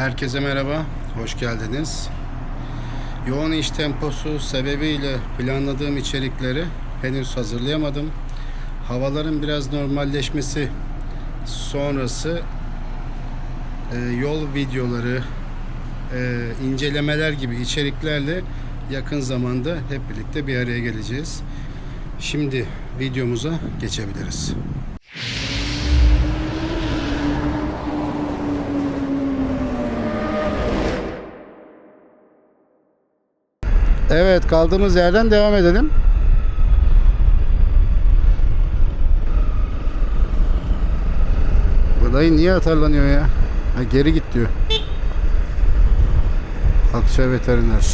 Herkese merhaba, hoş geldiniz. Yoğun iş temposu sebebiyle planladığım içerikleri henüz hazırlayamadım. Havaların biraz normalleşmesi sonrası e, yol videoları, e, incelemeler gibi içeriklerle yakın zamanda hep birlikte bir araya geleceğiz. Şimdi videomuza geçebiliriz. Evet kaldığımız yerden devam edelim. Dayı niye atarlanıyor ya? Ha, geri git diyor. Akça veteriner.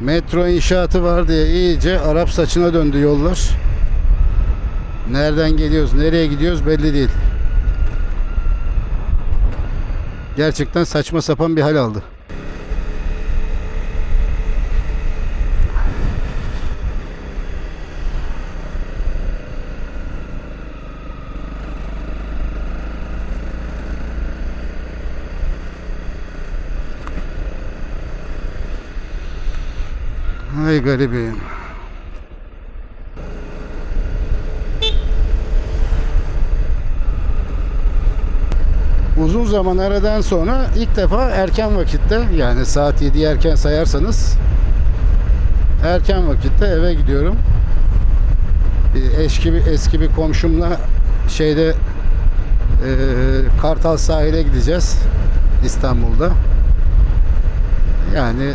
Metro inşaatı var diye iyice Arap saçına döndü yollar. Nereden geliyoruz, nereye gidiyoruz belli değil. Gerçekten saçma sapan bir hal aldı. Ay garibim. Uzun zaman aradan sonra ilk defa erken vakitte yani saat 7 erken sayarsanız erken vakitte eve gidiyorum. Eski bir eski bir komşumla şeyde eee, Kartal sahile gideceğiz İstanbul'da. Yani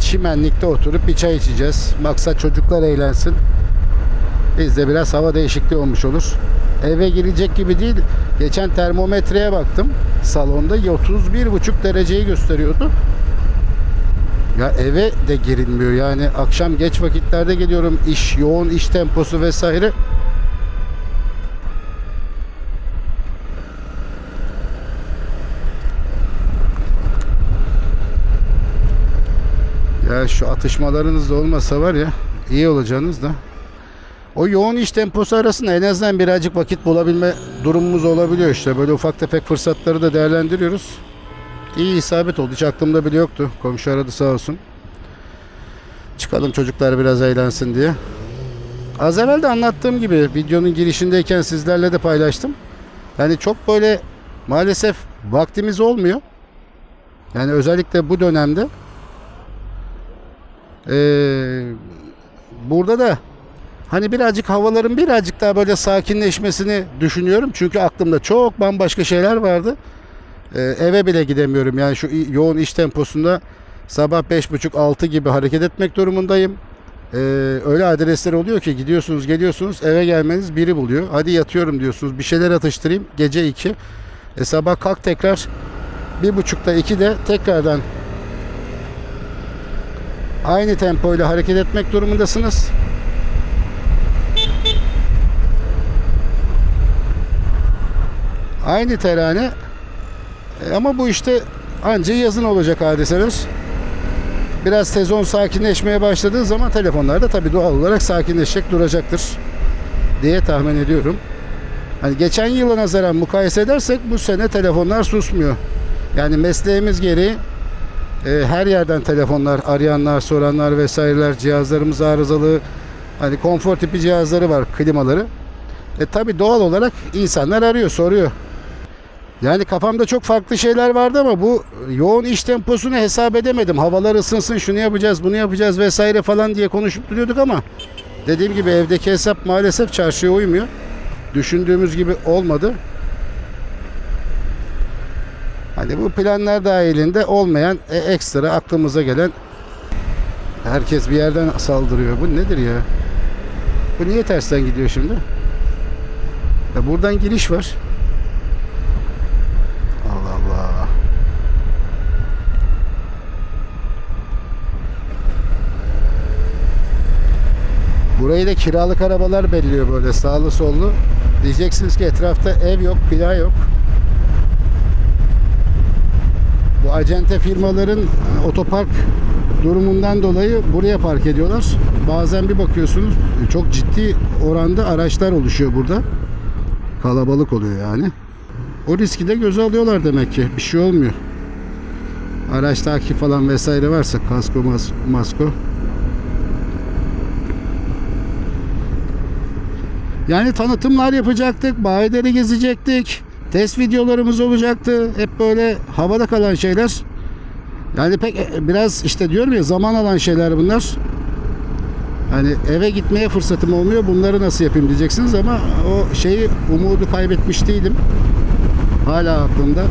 çimenlikte oturup bir çay içeceğiz. Maksat çocuklar eğlensin. Biz de biraz hava değişikliği olmuş olur. Eve girecek gibi değil. Geçen termometreye baktım. Salonda 31,5 dereceyi gösteriyordu. Ya eve de girilmiyor. Yani akşam geç vakitlerde geliyorum. İş, yoğun iş temposu vesaire. Şu atışmalarınız da olmasa var ya iyi olacaksınız da. O yoğun iş temposu arasında en azından birazcık vakit bulabilme durumumuz olabiliyor işte. Böyle ufak tefek fırsatları da değerlendiriyoruz. İyi isabet oldu. Hiç aklımda bile yoktu. Komşu aradı sağ olsun. Çıkalım çocuklar biraz eğlensin diye. Az evvel de anlattığım gibi videonun girişindeyken sizlerle de paylaştım. Yani çok böyle maalesef vaktimiz olmuyor. Yani özellikle bu dönemde ee, burada da hani birazcık havaların birazcık daha böyle sakinleşmesini düşünüyorum. Çünkü aklımda çok bambaşka şeyler vardı. Ee, eve bile gidemiyorum. Yani şu yoğun iş temposunda sabah 5.30-6 gibi hareket etmek durumundayım. Ee, öyle adresler oluyor ki gidiyorsunuz geliyorsunuz eve gelmeniz biri buluyor. Hadi yatıyorum diyorsunuz bir şeyler atıştırayım gece 2. E, sabah kalk tekrar bir buçukta 2'de tekrardan aynı tempoyla hareket etmek durumundasınız. Aynı terane E, ama bu işte anca yazın olacak hadiseler. Biraz sezon sakinleşmeye başladığı zaman telefonlar da tabii doğal olarak sakinleşecek duracaktır diye tahmin ediyorum. Hani geçen yıla nazaran mukayese edersek bu sene telefonlar susmuyor. Yani mesleğimiz gereği e, her yerden telefonlar, arayanlar, soranlar vesaireler, cihazlarımız arızalı. Hani konfor tipi cihazları var, klimaları. E tabi doğal olarak insanlar arıyor, soruyor. Yani kafamda çok farklı şeyler vardı ama bu yoğun iş temposunu hesap edemedim. Havalar ısınsın, şunu yapacağız, bunu yapacağız vesaire falan diye konuşup duruyorduk ama dediğim gibi evdeki hesap maalesef çarşıya uymuyor. Düşündüğümüz gibi olmadı. Hani bu planlar dahilinde olmayan e, ekstra aklımıza gelen herkes bir yerden saldırıyor. Bu nedir ya? Bu niye tersten gidiyor şimdi? Ya buradan giriş var. Allah Allah. Burayı da kiralık arabalar belliyor böyle sağlı sollu. Diyeceksiniz ki etrafta ev yok, bina yok. Bu acente firmaların e, otopark durumundan dolayı buraya park ediyorlar. Bazen bir bakıyorsunuz e, çok ciddi oranda araçlar oluşuyor burada. Kalabalık oluyor yani. O riski de göze alıyorlar demek ki. Bir şey olmuyor. Araç takip falan vesaire varsa kasko mas- masko. Yani tanıtımlar yapacaktık, bayileri gezecektik, test videolarımız olacaktı. Hep böyle havada kalan şeyler. Yani pek e, biraz işte diyorum ya zaman alan şeyler bunlar. Hani eve gitmeye fırsatım olmuyor. Bunları nasıl yapayım diyeceksiniz ama o şeyi umudu kaybetmiş değilim. Hala aklımda.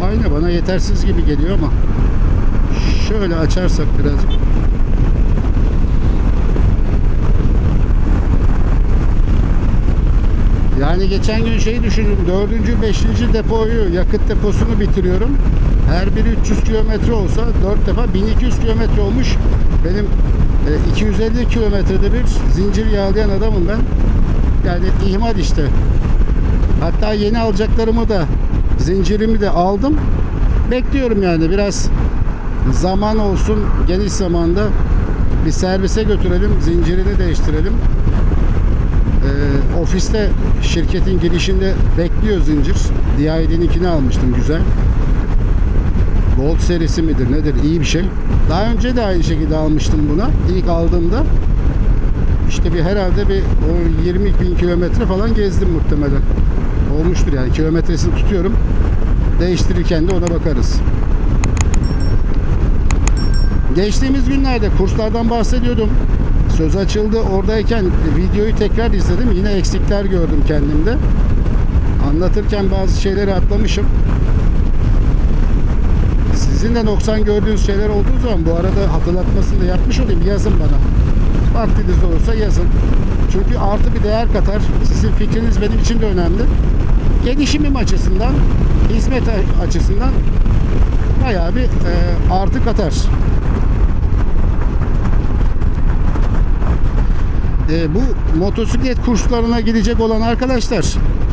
Bu ayna bana yetersiz gibi geliyor ama şöyle açarsak birazcık Yani geçen gün şeyi düşündüm. Dördüncü, beşinci depoyu, yakıt deposunu bitiriyorum. Her biri 300 kilometre olsa 4 defa 1200 kilometre olmuş. Benim e, 250 kilometrede bir zincir yağlayan adamım ben. Yani ihmal işte. Hatta yeni alacaklarımı da zincirimi de aldım. Bekliyorum yani biraz zaman olsun geniş zamanda bir servise götürelim, zincirini değiştirelim. Ee, ofiste şirketin girişinde bekliyor zincir. DID'ninkini almıştım güzel. Gold serisi midir nedir iyi bir şey. Daha önce de aynı şekilde almıştım buna. İlk aldığımda işte bir herhalde bir o 20 bin kilometre falan gezdim muhtemelen. Olmuştur yani kilometresini tutuyorum. Değiştirirken de ona bakarız. Geçtiğimiz günlerde kurslardan bahsediyordum. Söz açıldı. Oradayken videoyu tekrar izledim. Yine eksikler gördüm kendimde. Anlatırken bazı şeyleri atlamışım. Sizin de noksan gördüğünüz şeyler olduğu zaman bu arada hatırlatmasını da yapmış olayım. Yazın bana. Vaktiniz olursa yazın. Çünkü artı bir değer katar. Sizin fikriniz benim için de önemli. Gelişimim açısından, hizmet açısından bayağı bir e, artı katar. E, bu motosiklet kurslarına gidecek olan arkadaşlar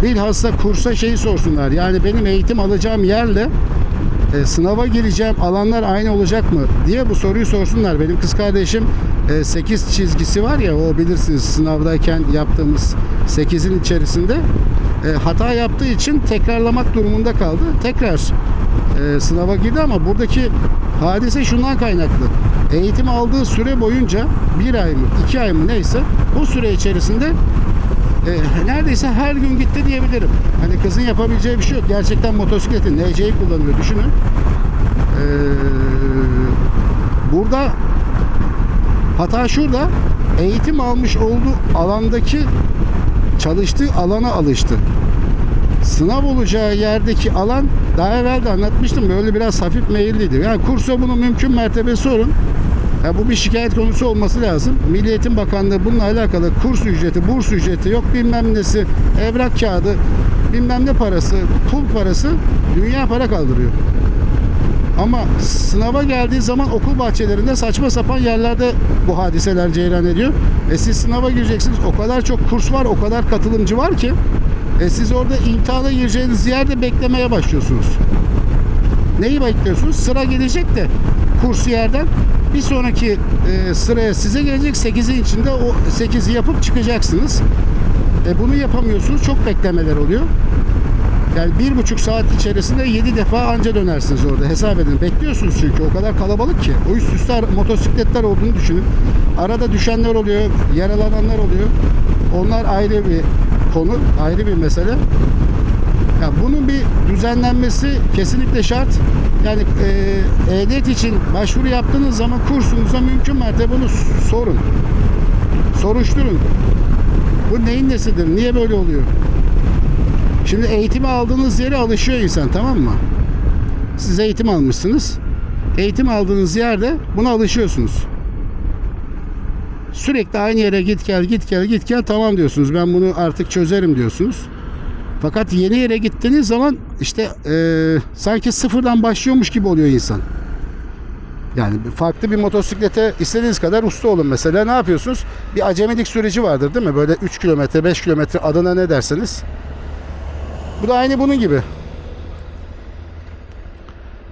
bilhassa kursa şeyi sorsunlar. Yani benim eğitim alacağım yerle e, sınava gireceğim alanlar aynı olacak mı diye bu soruyu sorsunlar. Benim kız kardeşim e, 8 çizgisi var ya o bilirsiniz sınavdayken yaptığımız 8'in içerisinde e, hata yaptığı için tekrarlamak durumunda kaldı. Tekrar e, sınava girdi ama buradaki hadise şundan kaynaklı. Eğitim aldığı süre boyunca bir ay mı iki ay mı neyse o süre içerisinde e, neredeyse her gün gitti diyebilirim. Hani kızın yapabileceği bir şey yok. Gerçekten motosikleti NC'yi kullanıyor düşünün. E, burada hata şurada eğitim almış olduğu alandaki çalıştığı alana alıştı. Sınav olacağı yerdeki alan daha evvel de anlatmıştım böyle biraz hafif meyilliydi. Yani kursa bunu mümkün mertebe sorun. Ya bu bir şikayet konusu olması lazım. Milli Eğitim Bakanlığı bununla alakalı kurs ücreti, burs ücreti, yok bilmem nesi, evrak kağıdı, bilmem ne parası, pul parası dünya para kaldırıyor. Ama sınava geldiği zaman okul bahçelerinde saçma sapan yerlerde bu hadiseler cereyan ediyor. E siz sınava gireceksiniz. O kadar çok kurs var, o kadar katılımcı var ki e siz orada imtihana gireceğiniz yerde beklemeye başlıyorsunuz. Neyi bekliyorsunuz? Sıra gelecek de kursiyerden bir sonraki e, sıraya size gelecek 8'in içinde o 8'i yapıp çıkacaksınız. E, bunu yapamıyorsunuz. Çok beklemeler oluyor. Yani bir buçuk saat içerisinde 7 defa anca dönersiniz orada. Hesap edin. Bekliyorsunuz çünkü. O kadar kalabalık ki. O üst üste motosikletler olduğunu düşünün. Arada düşenler oluyor. Yaralananlar oluyor. Onlar ayrı bir konu. Ayrı bir mesele. Ya bunun bir düzenlenmesi kesinlikle şart. Yani e, ehliyet için başvuru yaptığınız zaman kursunuza mümkün mertebe bunu sorun. Soruşturun. Bu neyin nesidir? Niye böyle oluyor? Şimdi eğitimi aldığınız yere alışıyor insan tamam mı? Siz eğitim almışsınız. Eğitim aldığınız yerde buna alışıyorsunuz. Sürekli aynı yere git gel git gel git gel tamam diyorsunuz. Ben bunu artık çözerim diyorsunuz. Fakat yeni yere gittiğiniz zaman işte eee, sanki sıfırdan başlıyormuş gibi oluyor insan. Yani farklı bir motosiklete istediğiniz kadar usta olun mesela. Ne yapıyorsunuz? Bir acemilik süreci vardır değil mi? Böyle 3 kilometre, 5 kilometre adına ne derseniz. Bu da aynı bunun gibi.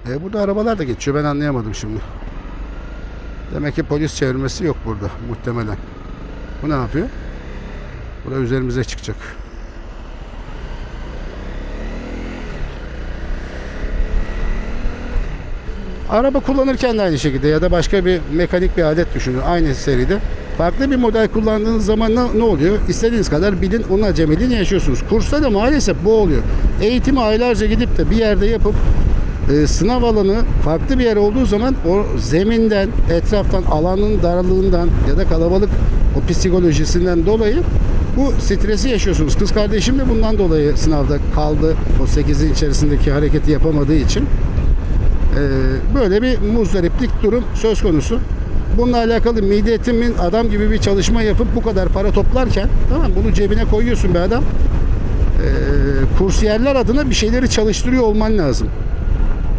E, burada arabalar da geçiyor. Ben anlayamadım şimdi. Demek ki polis çevirmesi yok burada muhtemelen. Bu ne yapıyor? Bu da üzerimize çıkacak. Araba kullanırken de aynı şekilde ya da başka bir mekanik bir alet düşünün aynı seride. Farklı bir model kullandığınız zaman ne, ne oluyor? İstediğiniz kadar bilin, onun acemiliğini yaşıyorsunuz. Kursta da maalesef bu oluyor. Eğitimi aylarca gidip de bir yerde yapıp e, sınav alanı farklı bir yer olduğu zaman o zeminden, etraftan, alanın darlığından ya da kalabalık o psikolojisinden dolayı bu stresi yaşıyorsunuz. Kız kardeşim de bundan dolayı sınavda kaldı. O 8'in içerisindeki hareketi yapamadığı için. Ee, böyle bir muzdariplik durum söz konusu. Bununla alakalı Milli adam gibi bir çalışma yapıp bu kadar para toplarken tamam bunu cebine koyuyorsun be adam. Ee, kursiyerler adına bir şeyleri çalıştırıyor olman lazım.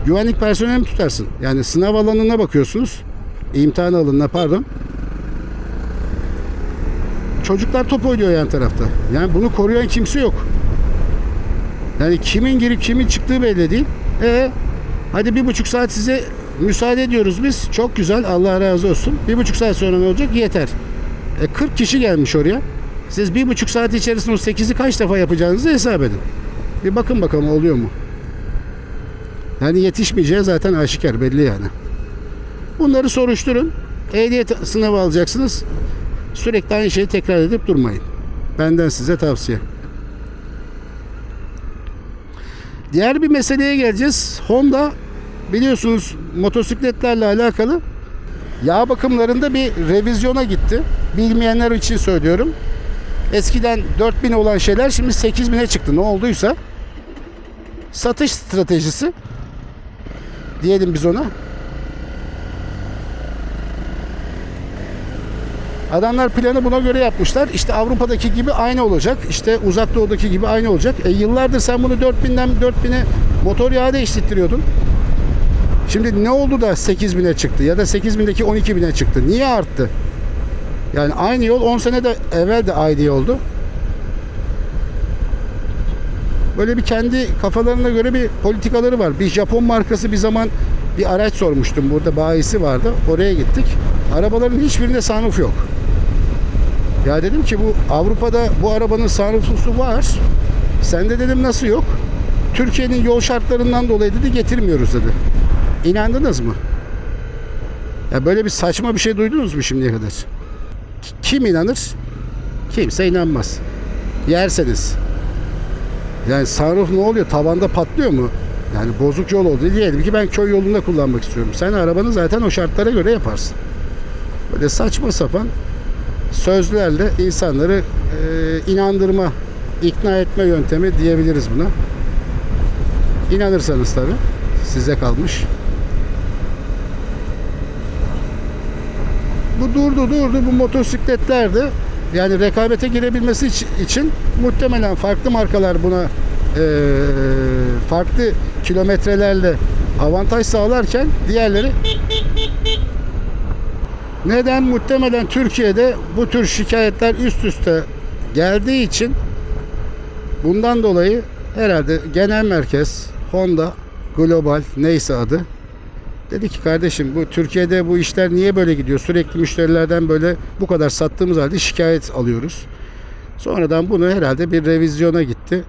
Güvenlik personeli mi tutarsın? Yani sınav alanına bakıyorsunuz. İmtihan alanına pardon. Çocuklar top oynuyor yan tarafta. Yani bunu koruyan kimse yok. Yani kimin girip kimin çıktığı belli değil. E hadi bir buçuk saat size müsaade ediyoruz biz. Çok güzel Allah razı olsun. Bir buçuk saat sonra ne olacak? Yeter. E 40 kişi gelmiş oraya. Siz bir buçuk saat içerisinde o 8'i kaç defa yapacağınızı hesap edin. Bir bakın bakalım oluyor mu? Yani yetişmeyeceği zaten aşikar belli yani. Bunları soruşturun. Ehliyet sınavı alacaksınız. Sürekli aynı şeyi tekrar edip durmayın. Benden size tavsiye. Diğer bir meseleye geleceğiz. Honda biliyorsunuz motosikletlerle alakalı yağ bakımlarında bir revizyona gitti. Bilmeyenler için söylüyorum. Eskiden 4000 olan şeyler şimdi 8000'e çıktı. Ne olduysa satış stratejisi diyelim biz ona. Adamlar planı buna göre yapmışlar. İşte Avrupa'daki gibi aynı olacak. İşte uzak doğudaki gibi aynı olacak. E yıllardır sen bunu 4000'den 4000'e motor yağı değiştiriyordun. Şimdi ne oldu da 8000'e çıktı ya da 8000'deki 12000'e çıktı? Niye arttı? Yani aynı yol 10 sene de evvel de aynı yoldu. Böyle bir kendi kafalarına göre bir politikaları var. Bir Japon markası bir zaman bir araç sormuştum. Burada bayisi vardı. Oraya gittik. Arabaların hiçbirinde sunroof yok. Ya dedim ki bu Avrupa'da bu arabanın sunrooflusu var. Sende dedim nasıl yok? Türkiye'nin yol şartlarından dolayı dedi getirmiyoruz dedi. İnandınız mı? Ya böyle bir saçma bir şey duydunuz mu şimdiye kadar? Kim inanır? Kimse inanmaz. Yerseniz. Yani sunroof ne oluyor? Tavanda patlıyor mu? Yani bozuk yol oldu. Diyelim ki ben köy yolunda kullanmak istiyorum. Sen arabanı zaten o şartlara göre yaparsın. Böyle saçma sapan sözlerle insanları e, inandırma, ikna etme yöntemi diyebiliriz buna. İnanırsanız tabi size kalmış. Bu durdu durdu bu motosikletler de yani rekabete girebilmesi iç- için muhtemelen farklı markalar buna e, farklı kilometrelerle avantaj sağlarken diğerleri neden? Muhtemelen Türkiye'de bu tür şikayetler üst üste geldiği için bundan dolayı herhalde genel merkez Honda Global neyse adı dedi ki kardeşim bu Türkiye'de bu işler niye böyle gidiyor? Sürekli müşterilerden böyle bu kadar sattığımız halde şikayet alıyoruz. Sonradan bunu herhalde bir revizyona gitti.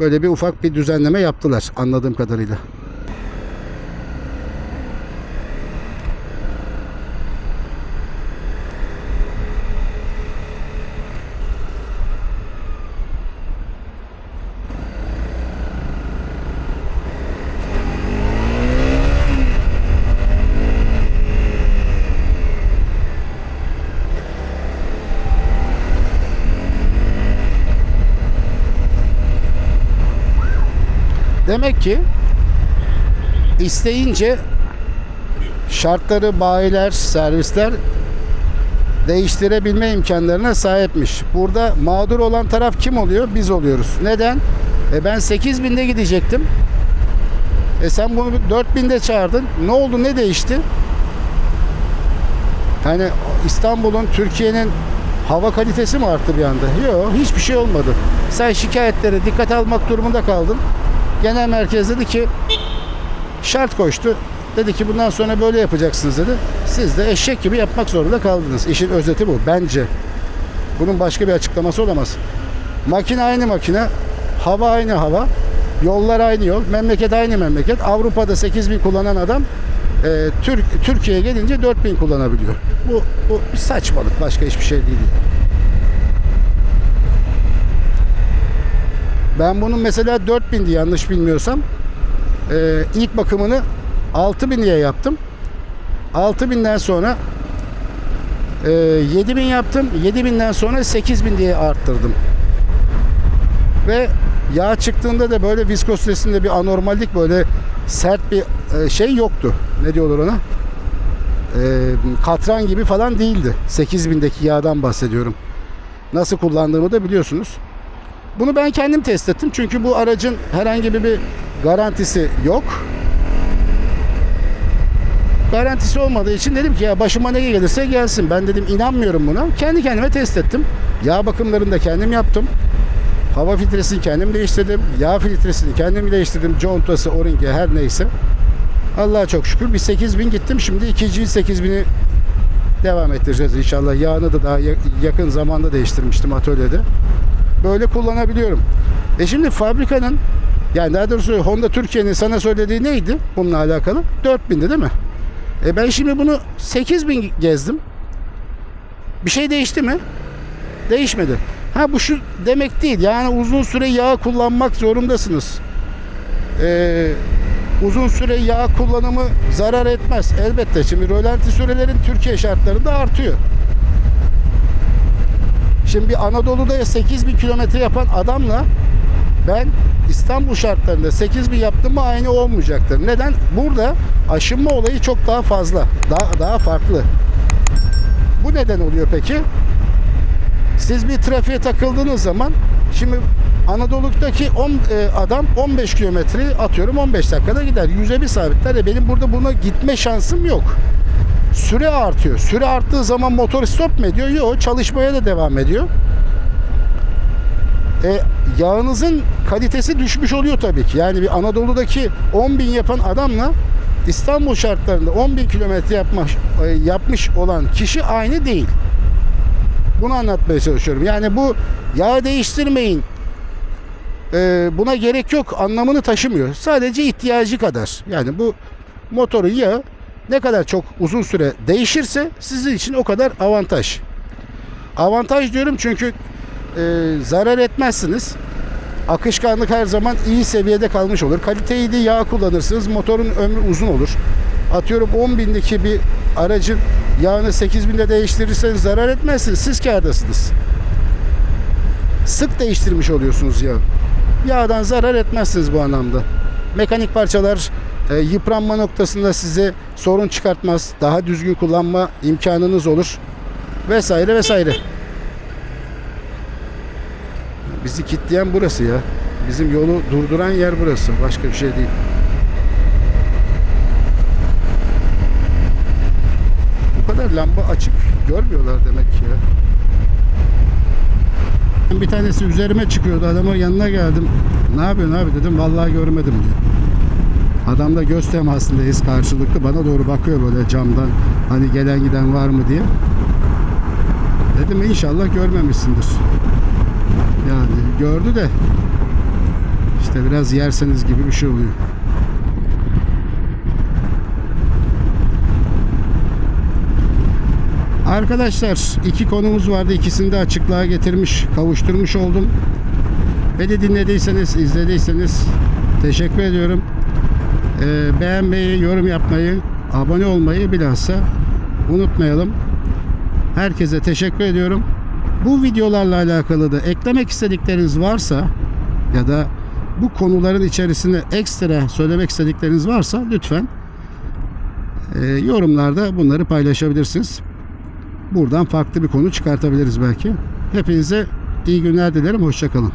Böyle bir ufak bir düzenleme yaptılar anladığım kadarıyla. Demek ki isteyince şartları bayiler, servisler değiştirebilme imkanlarına sahipmiş. Burada mağdur olan taraf kim oluyor? Biz oluyoruz. Neden? E ben 8000'de gidecektim. E sen bunu 4000'de çağırdın. Ne oldu? Ne değişti? Hani İstanbul'un, Türkiye'nin hava kalitesi mi arttı bir anda? Yok, hiçbir şey olmadı. Sen şikayetleri dikkate almak durumunda kaldın. Genel merkez dedi ki Şart koştu. Dedi ki bundan sonra böyle yapacaksınız dedi. Siz de eşek gibi yapmak zorunda kaldınız. İşin özeti bu bence. Bunun başka bir açıklaması olamaz. Makine aynı makine, hava aynı hava, yollar aynı yol, memleket aynı memleket. Avrupa'da 8000 kullanan adam e, Türk Türkiye'ye gelince 4000 kullanabiliyor. Bu, bu saçmalık, başka hiçbir şey değil. Ben bunun mesela 4000'di yanlış bilmiyorsam. e, ilk bakımını 6000 diye yaptım. 6000'den sonra e, 7000 yaptım. 7000'den sonra 8000 diye arttırdım. Ve yağ çıktığında da böyle viskozitesinde bir anormallik böyle sert bir e, şey yoktu. Ne diyorlar ona? E, katran gibi falan değildi. 8000'deki yağdan bahsediyorum. Nasıl kullandığımı da biliyorsunuz. Bunu ben kendim test ettim. Çünkü bu aracın herhangi bir, garantisi yok. Garantisi olmadığı için dedim ki ya başıma ne gelirse gelsin. Ben dedim inanmıyorum buna. Kendi kendime test ettim. Yağ bakımlarını da kendim yaptım. Hava filtresini kendim değiştirdim. Yağ filtresini kendim değiştirdim. Contası, o-ringi her neyse. Allah'a çok şükür bir 8000 gittim. Şimdi ikinci 8000'i devam ettireceğiz inşallah. Yağını da daha ya- yakın zamanda değiştirmiştim atölyede. Böyle kullanabiliyorum. E şimdi fabrikanın yani daha doğrusu Honda Türkiye'nin sana söylediği neydi bununla alakalı? 4000'di değil mi? E ben şimdi bunu 8000 gezdim. Bir şey değişti mi? Değişmedi. Ha bu şu demek değil. Yani uzun süre yağ kullanmak zorundasınız. Ee, uzun süre yağ kullanımı zarar etmez. Elbette şimdi rölanti sürelerin Türkiye şartlarında artıyor. Şimdi bir Anadolu'da 8000 kilometre yapan adamla ben İstanbul şartlarında 8000 yaptım mı aynı olmayacaktır. Neden? Burada aşınma olayı çok daha fazla. Daha, daha farklı. Bu neden oluyor peki? Siz bir trafiğe takıldığınız zaman şimdi Anadolu'daki 10 e, adam 15 kilometreyi atıyorum 15 dakikada gider. Yüze bir sabitler de benim burada buna gitme şansım yok. Süre artıyor. Süre arttığı zaman motor stop mu ediyor? Yok. Çalışmaya da devam ediyor. E, yağınızın kalitesi düşmüş oluyor tabii ki. Yani bir Anadolu'daki 10 bin yapan adamla İstanbul şartlarında 10 bin kilometre yapmış, e, yapmış olan kişi aynı değil. Bunu anlatmaya çalışıyorum. Yani bu yağ değiştirmeyin, e, buna gerek yok anlamını taşımıyor. Sadece ihtiyacı kadar. Yani bu motorun yağı ne kadar çok uzun süre değişirse sizin için o kadar avantaj. Avantaj diyorum çünkü e, zarar etmezsiniz. Akışkanlık her zaman iyi seviyede kalmış olur. Kaliteyi de yağ kullanırsınız. Motorun ömrü uzun olur. Atıyorum 10 bindeki bir aracın yağını 8 binde değiştirirseniz zarar etmezsiniz. Siz kârdasınız. Sık değiştirmiş oluyorsunuz yağı. Yağdan zarar etmezsiniz bu anlamda. Mekanik parçalar e, yıpranma noktasında size sorun çıkartmaz. Daha düzgün kullanma imkanınız olur. Vesaire vesaire. Bizi kitleyen burası ya. Bizim yolu durduran yer burası. Başka bir şey değil. Bu kadar lamba açık görmüyorlar demek ki ya. Bir tanesi üzerime çıkıyordu. Adamın yanına geldim. Ne yapıyorsun abi dedim. Vallahi görmedim diyor. Adamla göz temasındayız karşılıklı. Bana doğru bakıyor böyle camdan. Hani gelen giden var mı diye. Dedim inşallah görmemişsindir. Yani gördü de işte biraz yerseniz gibi bir şey oluyor. Arkadaşlar iki konumuz vardı. İkisini de açıklığa getirmiş, kavuşturmuş oldum. Beni dinlediyseniz, izlediyseniz teşekkür ediyorum. Ee, beğenmeyi, yorum yapmayı, abone olmayı bilhassa unutmayalım. Herkese teşekkür ediyorum. Bu videolarla alakalı da eklemek istedikleriniz varsa ya da bu konuların içerisinde ekstra söylemek istedikleriniz varsa lütfen e, yorumlarda bunları paylaşabilirsiniz. Buradan farklı bir konu çıkartabiliriz belki. Hepinize iyi günler dilerim. Hoşçakalın.